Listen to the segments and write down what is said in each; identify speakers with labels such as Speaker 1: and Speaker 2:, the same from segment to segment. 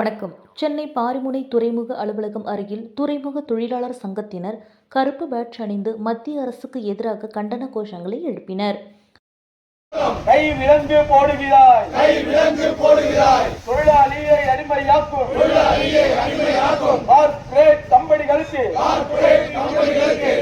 Speaker 1: வணக்கம். சென்னை பாரிமுனை துறைமுக அலுவலகம் அருகில் துறைமுக தொழிலாளர் சங்கத்தினர் கருப்பு பேட்ஜ் அணிந்து மத்திய அரசுக்கு எதிராக கண்டன கோஷங்களை எழுப்பினர்.
Speaker 2: கை விலங்கு போடுகிறாய்.
Speaker 3: கை விலங்கு போடுகிறாய்.
Speaker 2: தொழிலாளியை அடிமையாக்கும்.
Speaker 3: தொழிலாளியை அடிமையாக்கும்.
Speaker 2: கார்ப்பரேட் கம்பெனிகளுக்கு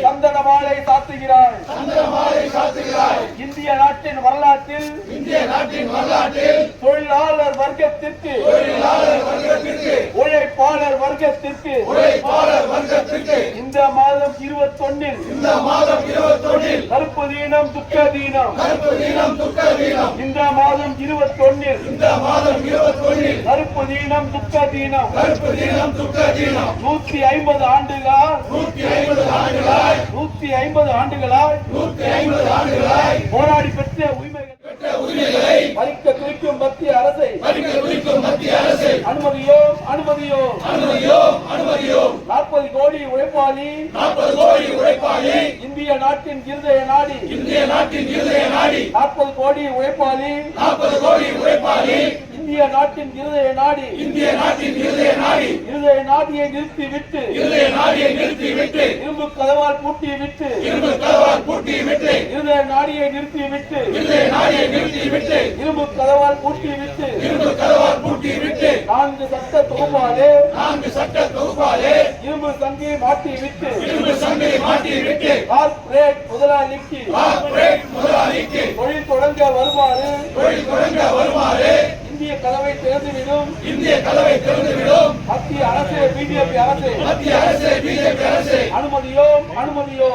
Speaker 2: சந்தன மாலை சாத்துகிறாய்
Speaker 3: சந்திர மாலை சாத்துகிறாய்
Speaker 2: இந்திய நாட்டின் வரலாற்றில்
Speaker 3: இந்திய நாட்டின் வரலாற்றில்
Speaker 2: தொழிலாளர் வர்க்கத்திற்கு
Speaker 3: தொழிலாளர் வர்க்கத்திற்கு
Speaker 2: உழைப்பாளர் வர்க்கத்திற்கு.
Speaker 3: உழைப்பாளர் வர்க்கத்திற்கு.
Speaker 2: இந்த மாதம் இருபத்தொன்னில்
Speaker 3: இந்த மாதம் இருபத்தொன்னில்
Speaker 2: கருப்பு தீனம் துக்க தீனம்.
Speaker 3: கருப்பு தினம் துக்க தினம்.
Speaker 2: இந்த மாதம் இருபத்தொன்னில்
Speaker 3: இந்த மாதம் இருபத்தொன்னில்
Speaker 2: கருப்பு தீனம் துக்க தீனம்.
Speaker 3: கருப்பு தினம் துக்க தினம்.
Speaker 2: நூத்தி ஐம்பது ஆண்டுகளால்
Speaker 3: நூத்தி ஐம்பது ஆண்டுகளாய்
Speaker 2: நூத்தி ஐம்பது ஆண்டுகளாய்
Speaker 3: நூத்தி ஐம்பது ஆண்டுகளாய்
Speaker 2: போராடி பெற்ற உரிமைகள்
Speaker 3: பெற்ற உரிமைகளை
Speaker 2: பறிக்க துடிக்கும் மத்திய அரசை
Speaker 3: பறிக்க துடிக்கும் மத்திய அரசை
Speaker 2: அனுமதியோ அனுமதியோ
Speaker 3: அனுமதியோம் அனுமதியோம்
Speaker 2: நாற்பது கோடி உழைப்பாளி.
Speaker 3: நாற்பது கோடி உழைப்பாளி.
Speaker 2: இந்திய நாட்டின் இருதய நாடி.
Speaker 3: இந்திய நாட்டின் இருதய நாடி.
Speaker 2: நாற்பது கோடி உழைப்பாளி.
Speaker 3: நாற்பது கோடி உழைப்பாளி.
Speaker 2: இந்திய நாட்டின் இருதய நாடி.
Speaker 3: இந்திய நாட்டின் இருதய நாடி.
Speaker 2: இருதய நாடியை நிறுத்தி விட்டு.
Speaker 3: இருதய நாடியை நிறுத்தி விட்டு.
Speaker 2: இரும்பு கதவால் பூட்டி விட்டு.
Speaker 3: இரும்பு கதவால் பூட்டி விட்டு.
Speaker 2: இருதய நாடியை நிறுத்தி விட்டு.
Speaker 3: இருதய நாடியை நிறுத்தி விட்டு.
Speaker 2: இரும்பு கதவால் பூட்டி விட்டு.
Speaker 3: இரும்பு கதவால் பூட்டி விட்டு.
Speaker 2: நான்கு சட்ட தொகுப்பாலே
Speaker 3: நான்கு சட்ட தொகுப்பாலே
Speaker 2: இரும்பு சங்கியை மாட்டி விட்டு
Speaker 3: இரும்பு சங்கையை மாட்டி விட்டு
Speaker 2: கார்ப்பரேட் முதலாளிக்கு
Speaker 3: கார்ப்பரேட் முதலாளிக்கு
Speaker 2: தொழில் தொடங்க வருமாறு
Speaker 3: தொழில் தொடங்க வருமாறு
Speaker 2: இந்திய கதவை திறந்துவிடும்.
Speaker 3: இந்திய கதவை திறந்துவிடும்.
Speaker 2: மத்திய அரசு பிஜேபி அரசு.
Speaker 3: மத்திய அரசு பிஜேபி அரசு.
Speaker 2: அனுமதியோ அனுமதியோ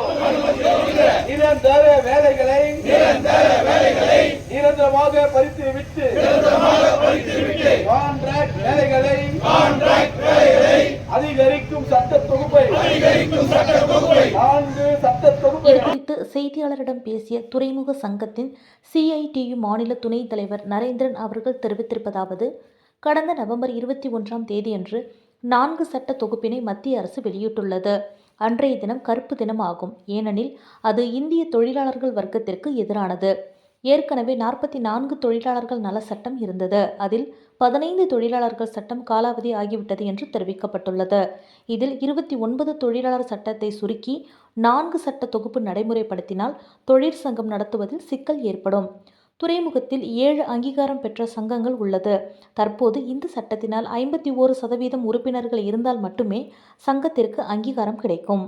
Speaker 2: நிரந்தர வேலைகளை
Speaker 3: நிரந்தர வேலைகளை
Speaker 2: நிரந்தரமாக பறித்து விட்டு
Speaker 3: நிரந்தரமாக பறித்து விட்டு
Speaker 2: கான்ட்ராக்ட் வேலைகளை
Speaker 3: கான்ட்ராக்ட் வேலைகளை
Speaker 2: அதிகரிக்கும் சட்ட தொகுப்பை
Speaker 3: அதிகரிக்கும் சட்ட தொகுப்பை
Speaker 2: நான்கு சட்ட தொகுப்பை
Speaker 1: இது குறித்து செய்தியாளரிடம் பேசிய துறைமுக சங்கத்தின் சிஐடியு மாநில துணைத் தலைவர் நரேந்திரன் அவர்கள் தெரிவித்திருப்பதாவது கடந்த நவம்பர் இருபத்தி ஒன்றாம் தேதியன்று நான்கு சட்ட தொகுப்பினை மத்திய அரசு வெளியிட்டுள்ளது. அன்றைய தினம் கருப்பு தினம் ஆகும். ஏனெனில் அது இந்திய தொழிலாளர்கள் வர்க்கத்திற்கு எதிரானது. ஏற்கனவே நாற்பத்தி நான்கு தொழிலாளர்கள் நல சட்டம் இருந்தது. அதில் பதினைந்து தொழிலாளர்கள் சட்டம் காலாவதி ஆகிவிட்டது என்று தெரிவிக்கப்பட்டுள்ளது. இதில் இருபத்தி ஒன்பது தொழிலாளர் சட்டத்தை சுருக்கி நான்கு சட்ட தொகுப்பு நடைமுறைப்படுத்தினால் தொழிற்சங்கம் நடத்துவதில் சிக்கல் ஏற்படும். துறைமுகத்தில் ஏழு அங்கீகாரம் பெற்ற சங்கங்கள் உள்ளது. தற்போது இந்த சட்டத்தினால் ஐம்பத்தி ஓரு சதவீதம் உறுப்பினர்கள் இருந்தால் மட்டுமே சங்கத்திற்கு அங்கீகாரம் கிடைக்கும்.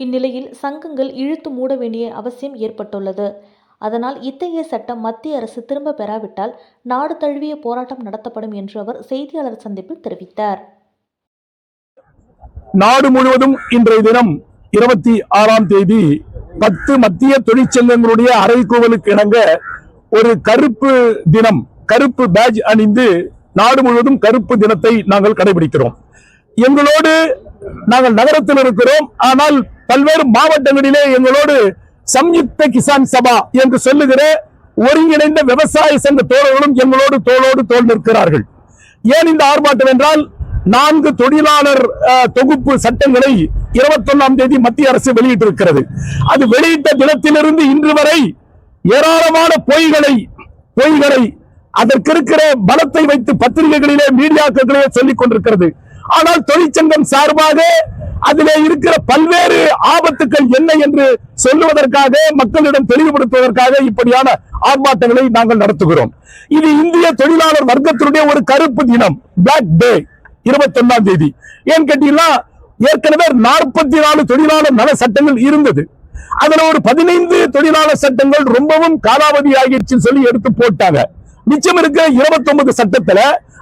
Speaker 1: இந்நிலையில் சங்கங்கள் இழுத்து மூட வேண்டிய அவசியம் ஏற்பட்டுள்ளது. அதனால் இத்தகைய சட்டம் மத்திய அரசு திரும்ப பெறாவிட்டால் நாடு தழுவிய போராட்டம் நடத்தப்படும் என்று அவர் செய்தியாளர் சந்திப்பில் தெரிவித்தார்.
Speaker 4: நாடு முழுவதும் இன்றைய தினம் இருபத்தி ஆறாம் தேதி பத்து மத்திய தொழிற்சங்கங்களுடைய அறைகூவலுக்கு இணங்க ஒரு கருப்பு தினம் கருப்பு பேட்ஜ் அணிந்து நாடு முழுவதும் கருப்பு தினத்தை நாங்கள் கடைபிடிக்கிறோம். எங்களோடு நாங்கள் நகரத்தில் இருக்கிறோம். ஆனால் பல்வேறு மாவட்டங்களிலே எங்களோடு சம்யுக்த கிசான் சபா என்று சொல்லுகிற ஒருங்கிணைந்த விவசாய சங்க தோழர்களும் எங்களோடு தோளோடு தோல் நிற்கிறார்கள். ஏன் இந்த ஆர்ப்பாட்டம் என்றால் நான்கு தொழிலாளர் தொகுப்பு சட்டங்களை இருபத்தொன்னாம் தேதி மத்திய அரசு வெளியிட்டிருக்கிறது. அது வெளியிட்ட தினத்திலிருந்து இன்று வரை ஏராளமான பொய்களை பொய்களை அதற்கு இருக்கிற பலத்தை வைத்து பத்திரிகைகளிலே மீடியாக்களிலே சொல்லிக் கொண்டிருக்கிறது ஆனால் தொழிற்சங்கம் சார்பாக அதிலே இருக்கிற பல்வேறு ஆபத்துக்கள் என்ன என்று சொல்லுவதற்காக மக்களிடம் தெளிவுபடுத்துவதற்காக இப்படியான ஆர்ப்பாட்டங்களை நாங்கள் நடத்துகிறோம். இது இந்திய தொழிலாளர் வர்க்கத்தினுடைய ஒரு கருப்பு தினம் பிளாக் டே இருபத்தி ஒன்னாம் தேதி. ஏன் கேட்டீங்கன்னா ஏற்கனவே நாற்பத்தி நாலு தொழிலாளர் நல சட்டங்கள் இருந்தது. அதுல ஒரு பதினைந்து தொழிலாளர் சட்டங்கள் ரொம்பவும் காலாவதி ஆகிடுச்சுன்னு சொல்லி எடுத்து போட்டாங்க. மிச்சம் இருக்கிற 29 சட்டத்துல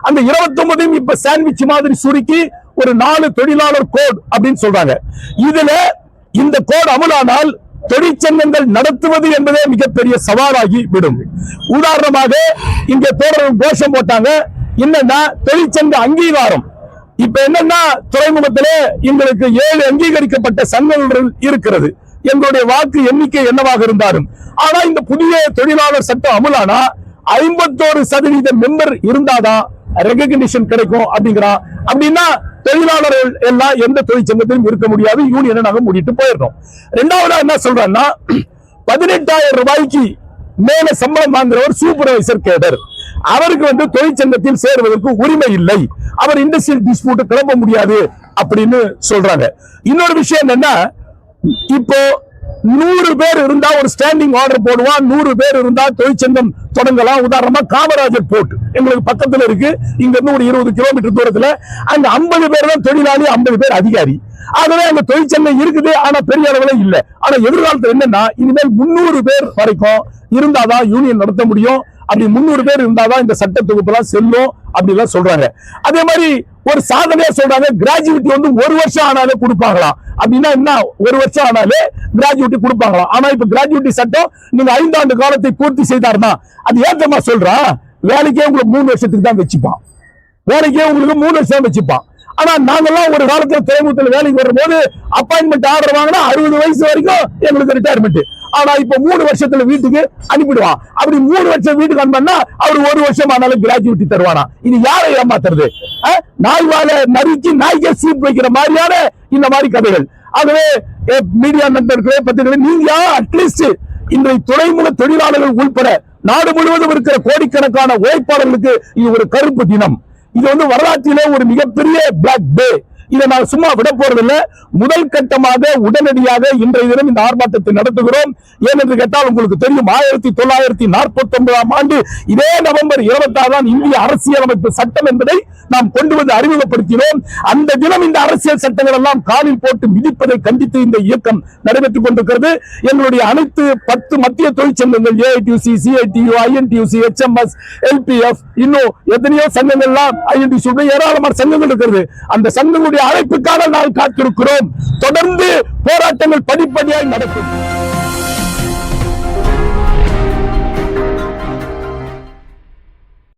Speaker 4: அந்த 29 இப்ப சாண்ட்விச் மாதிரி சுருக்கி ஒரு நாலு தொழிலாளர் கோட் அப்படின்னு சொல்றாங்க. இதுல இந்த கோட் அமலானால் தொழிற்சங்கங்கள் நடத்துவது என்பதே மிகப்பெரிய சவாலாகி விடும். உதாரணமாக இங்க தோழர்கள் கோஷம் போட்டாங்க. என்னன்னா தொழிற்சங்க அங்கீகாரம். இப்ப என்னன்னா துறைமுகத்திலே எங்களுக்கு ஏழு அங்கீகரிக்கப்பட்ட சங்கங்கள் இருக்கிறது. எங்களுடைய வாக்கு எண்ணிக்கை என்னவாக இருந்தாலும். ஆனா இந்த புதிய தொழிலாளர் சட்டம் அமலானா ஐம்பத்தோரு சதவீத மெம்பர் இருந்தாதான் ரெகக்னிஷன் கிடைக்கும் அப்படிங்கிறான். அப்படின்னா தொழிலாளர்கள் எல்லாம் எந்த தொழிற்சங்கத்திலும் இருக்க முடியாது. யூனியனை நாங்கள் மூடிட்டு போயிடுறோம். ரெண்டாவதா என்ன சொல்றேன்னா பதினெட்டாயிரம் ரூபாய்க்கு மேல சம்பளம் வாங்குறவர் சூப்பர்வைசர் கேடர். அவருக்கு வந்து தொழிற்சங்கத்தில் சேருவதற்கு உரிமை இல்லை. அவர் இண்டஸ்ட்ரியல் டிஸ்பியூட் கிளம்ப முடியாது அப்படின்னு சொல்றாங்க. இன்னொரு விஷயம் என்னன்னா இப்போ நூறு பேர் இருந்தா ஒரு ஸ்டாண்டிங் ஆர்டர் போடுவான் நூறு பேர் இருந்தா தொழிற்சங்கம் தொடங்கலாம். உதாரணமா காமராஜர் போர்ட் எங்களுக்கு பக்கத்துல இருக்கு. இங்க இருந்து ஒரு இருபது கிலோமீட்டர் தூரத்துல. அங்க ஐம்பது பேர் தான் தொழிலாளி ஐம்பது பேர் அதிகாரி. ஆகவே அங்க தொழிற்சங்கம் இருக்குது ஆனா பெரிய அளவுல இல்ல. ஆனா எதிர்காலத்துல என்னன்னா இனிமேல் முன்னூறு பேர் வரைக்கும் இருந்தாதான் யூனியன் நடத்த முடியும். அப்படி முந்நூறு பேர் இருந்தாதான் இந்த சட்ட தொகுப்புலாம் செல்லும் அப்படி சொல்றாங்க. அதே மாதிரி ஒரு சாதனையா சொல்றாங்க கிராஜுவிட்டி வந்து ஒரு வருஷம் ஆனாலே கொடுப்பாங்களாம் அப்படின்னா என்ன? ஒரு வருஷம் ஆனாலே கிராஜுவிட்டி கொடுப்பாங்களாம் ஆனா இப்ப கிராஜுவிட்டி சட்டம் நீங்க ஐந்தாண்டு காலத்தை பூர்த்தி செய்தாருன்னா அது ஏத்தமா சொல்றான் வேலைக்கே உங்களுக்கு மூணு வருஷத்துக்கு தான் வச்சுப்பான். வேலைக்கே உங்களுக்கு மூணு வருஷம் வச்சுப்பான். ஆனா நாங்கெல்லாம் ஒரு காலத்துல துறைமுகத்தில் வேலைக்கு வரும்போது அப்பாயின்மெண்ட் ஆர்டர் வாங்கினா அறுபது வயசு வரைக்கும் எங்களுக்கு ரிட்டையர்மெண்ட் ஆனா இப்ப மூணு வருஷத்துல வீட்டுக்கு அனுப்பிடுவான் அப்படி மூணு வருஷம் வீட்டுக்கு அனுப்பினா அவர் ஒரு வருஷம் ஆனாலும் கிராஜுவிட்டி தருவானா? இது யாரை ஏமாத்துறது? அஹ்? நாய் வாழ நறுக்கி நாய்க்கு சீப் வைக்கிற மாதிரியான இந்த மாதிரி கதைகள். ஆகவே மீடியா நண்பர்களே பத்திரிகை நீங்க அட்லீஸ்ட் இன்றைய துறைமுக தொழிலாளர்கள் உள்பட நாடு முழுவதும் இருக்கிற கோடிக்கணக்கான உழைப்பாளர்களுக்கு இது ஒரு கருப்பு தினம். இது வந்து வரலாற்றிலே ஒரு மிகப்பெரிய பிளாக் டே இதை நான் சும்மா விட போறதில்லை. முதல் கட்டமாக உடனடியாக இன்றைய தினம் இந்த ஆர்ப்பாட்டத்தை நடத்துகிறோம். ஏனென்று கேட்டால் உங்களுக்கு தெரியும் ஆயிரத்தி தொள்ளாயிரத்தி நாற்பத்தி ஒன்பதாம் ஆண்டு இதே நவம்பர் இருபத்தி ஆறாம் இந்திய அரசியலமைப்பு சட்டம் என்பதை நாம் கொண்டு வந்து அறிமுகப்படுத்தினோம். அந்த தினம் இந்த அரசியல் சட்டங்கள் எல்லாம் காலில் போட்டு மிதிப்பதை கண்டித்து இந்த இயக்கம் நடைபெற்றுக் கொண்டிருக்கிறது. எங்களுடைய அனைத்து பத்து மத்திய தொழிற்சங்கங்கள் AITUC CITU INTUC HMS LPF இன்னும் எத்தனையோ சங்கங்கள்லாம் ஐஎன்டியூசி ஏராளமான சங்கங்கள் இருக்கிறது. அந்த சங்கங்களுடைய அழைப்புக்காக நாம் காத்திருக்கிறோம். தொடர்ந்து போராட்டங்கள் படிப்படியாக நடக்கும்.